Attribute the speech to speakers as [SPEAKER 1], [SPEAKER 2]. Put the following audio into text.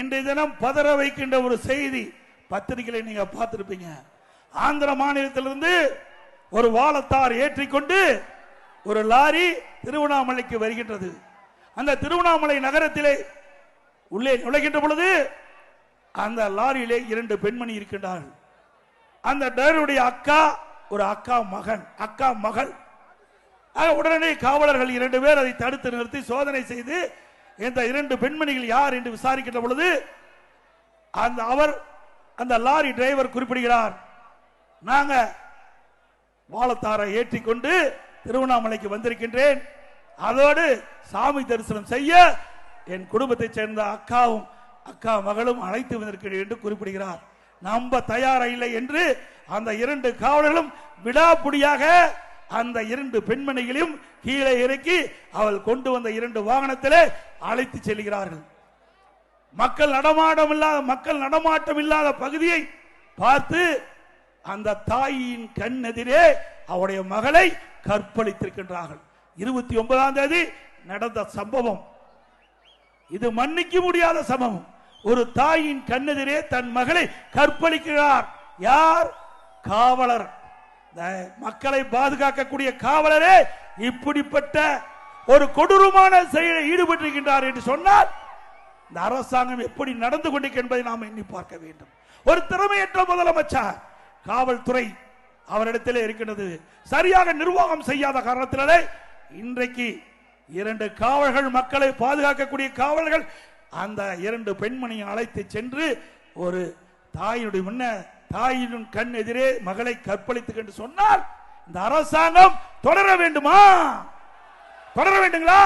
[SPEAKER 1] இன்றைய தினம் பதற வைக்கின்ற ஒரு செய்தி பத்திரிகையில நீங்க பார்த்திருப்பீங்க. ஆந்திர மாநிலத்திலிருந்து ஒரு வாழத்தார் ஏற்றிக்கொண்டு ஒரு லாரி திருவண்ணாமலைக்கு வருகின்றது. அந்த திருவண்ணாமலை நகரத்திலே உள்ளே நுழைகின்ற பொழுது அந்த லாரியிலே இரண்டு பெண்மணி இருக்கின்றார்கள். அந்த டிரைவருடைய அக்கா ஒரு அக்கா மகன் அக்கா மகள். உடனே காவலர்கள் இரண்டு பேர் அதை தடுத்து நிறுத்தி சோதனை செய்து இந்த இரண்டு பெண்மணிகள் யார் என்று விசாரிக்கின்ற பொழுது அந்த அவர் அந்த லாரி டிரைவர் குறிப்பிடுகிறார். நாங்க வாழத்தாரை ஏற்றிக்கொண்டு திருவண்ணாமலைக்கு வந்திருக்கின்றேன். அதோடு சாமி தரிசனம் செய்ய என் குடும்பத்தைச் சேர்ந்த அக்காவும் அக்கா மகளும் அழைத்து வந்திருக்கிறேன் என்று குறிப்பிடுகிறார். நம்ப தயாரா இல்லை என்று அந்த இரண்டு காவலர்களும் விடாப்புடியாக அந்த இரண்டு பெண்மணிகளையும் கீழே இறக்கி அவள் கொண்டு வந்த இரண்டு வாகனத்திலே அழைத்து செல்கிறார்கள். மக்கள் நடமாட்டம் இல்லாத மக்கள் நடமாட்டம் இல்லாத பகுதியை பார்த்து அந்த தாயின் கண் எதிரே அவருடைய மகளை கற்பழித்திருக்கின்றார்கள். இருபத்தி ஒன்பதாம் தேதி நடந்த சம்பவம். இது மன்னிக்க முடியாத சம்பவம். ஒரு தாயின் கண்ணெதிரே தன் மகளை கற்பழிக்கிறார். யார்? காவலர். மக்களை பாதுகாக்கக்கூடிய காவலரே இப்படிப்பட்ட ஒரு கொடூரமான செயலில் ஈடுபட்டிருக்கின்றார் என்று சொன்னால் இந்த அரசாங்கம் எப்படி நடந்து கொண்டிருக்க என்பதை நாம் எண்ணி பார்க்க வேண்டும். ஒரு திறமையற்ற முதலமைச்சர் காவல்துறை அவரிடத்தில் இருக்கின்றது. சரியாக நிர்வாகம் செய்யாத காரணத்தினாலே இன்றைக்கு இரண்டு காவல்கள் மக்களை பாதுகாக்கக்கூடிய காவல்கள் அந்த இரண்டு பெண்மணியை அழைத்து சென்று ஒரு தாயினுடைய முன்ன தாயினும் கண் எதிரே மகளை கற்பழித்து என்று சொன்னால் இந்த அரசாங்கம் தொடர வேண்டுமா? தொடர வேண்டுங்களா?